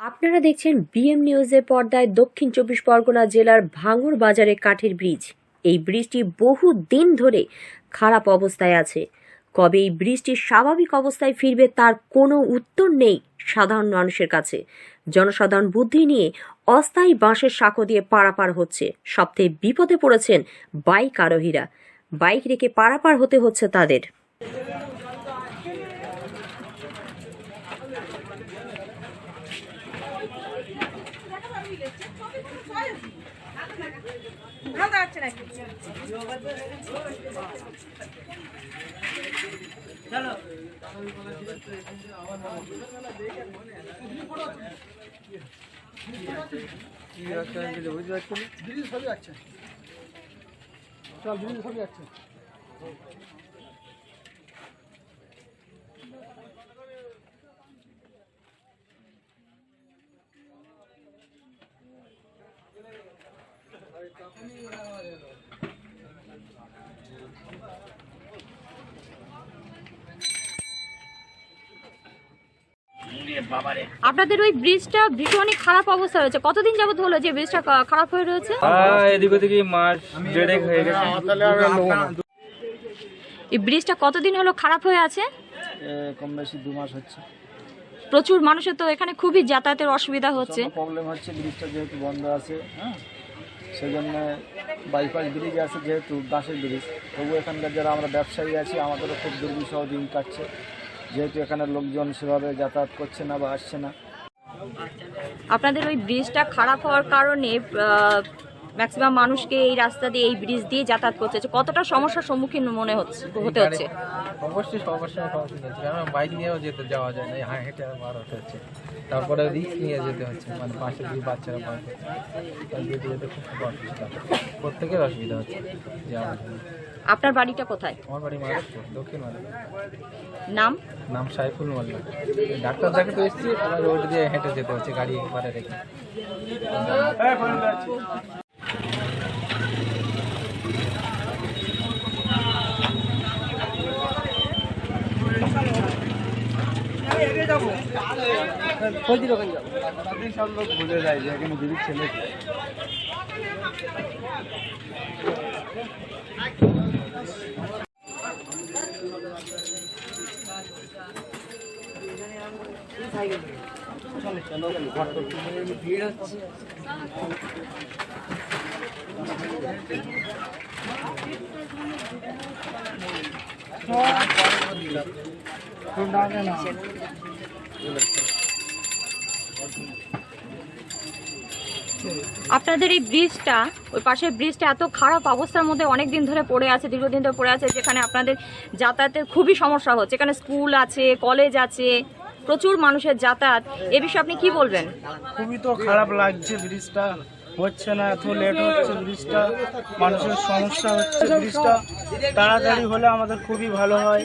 আপনারা দেখছেন বিএম নিউজের পর্দায় দক্ষিণ চব্বিশ পরগনা জেলার ভাঙড় বাজারে কাঠের ব্রিজ। এই ব্রিজটি বহু দিন ধরে খারাপ অবস্থায় আছে। কবে এই ব্রিজটি স্বাভাবিক অবস্থায় ফিরবে তার কোনো উত্তর নেই সাধারণ মানুষের কাছে। জনসাধারণ বুদ্ধি নিয়ে অস্থায়ী বাঁশের সাঁকো দিয়ে পারাপার হচ্ছে। সবথেকে বিপদে পড়েছেন বাইক আরোহীরা। বাইক রেখে পারাপার হতে হচ্ছে তাদের। ব্রিজ সবই যাচ্ছে চল ব্রিজ সবই যাচ্ছে। আপনাদের ওই ব্রিজটা ভীষণই খারাপ অবস্থা রয়েছে। কতদিন যাবত হলো যে ব্রিজটা খারাপ হয়ে রয়েছে? হ্যাঁ এদিক ওদিকে মাস দেড়েক হয়ে গেছে। এই ব্রিজটা কতদিন হলো খারাপ হয়ে আছে? কম বেশি দু মাস হচ্ছে। প্রচুর মানুষের তো এখানে খুবই যাতায়াতের অসুবিধা হচ্ছে। প্রবলেম হচ্ছে? ব্রিজটা যেহেতু বন্ধ আছে হ্যাঁ? সেই জন্য বাইপাস ব্রিজ আছে যেহেতু বাসের ব্রিজ তবু এখানকার যারা আমরা ব্যবসায়ী আছি, আমাদেরও খুব দুর্বিষহ দিন কাটছে। যেহেতু এখানে লোকজন সেভাবে যাতায়াত করছে না বা আসছে না। আপনাদের ওই ব্রিজটা খারাপ হওয়ার কারণে ম্যাক্সিমাম মানুষকে এই রাস্তা দিয়ে এই ব্রিজ দিয়ে যাতায়াত করতে হচ্ছে। কতটা সমস্যার সম্মুখীন মনে হচ্ছে হতে হচ্ছে? অবশ্যই অবশ্যই সমস্যা হচ্ছে। কারণ বাইক নিয়েও যেতে যাওয়া যায় না হেঁটে বার হতে হচ্ছে। তারপরে রিস্ক নিয়ে যেতে হচ্ছে মানে পাশে দিয়ে বাচ্চারা পার যেতে যেতে খুব অসুবিধা। প্রত্যেকের অসুবিধা হচ্ছে আপনার বাড়িটা কোথায়? আমার বাড়ি মাদারপুর দক্ষিণ মাদারপুর নাম? নাম সাইফুল মোল্লা ডাক্তার দেখাতে এসেছি রোড দিয়ে হেঁটে যেতে হচ্ছে গাড়ি একবারে রেখে। সব লোক বুঝে যায় যে এখানে ব্রিজ ছেলে আপনাদের এই ব্রিজটা, ওই পাশের ব্রিজটা এত খারাপ অবস্থার মধ্যে অনেক দিন ধরে পড়ে আছে, দীর্ঘদিন ধরে পড়ে আছে, যেখানে আপনাদের যাতায়াতের খুবই সমস্যা হচ্ছে। এখানে স্কুল আছে, কলেজ আছে, প্রচুর মানুষের যাতায়াত। এ বিষয়ে আপনি কি বলবেন? খুবই তো খারাপ লাগছে ব্রিজটা। হচ্ছে না, এত লেট হচ্ছে ব্রিজটা। মানুষের সমস্যা হচ্ছে ব্রিজটা। তাড়াতাড়ি হলে আমাদের খুবই ভালো হয়।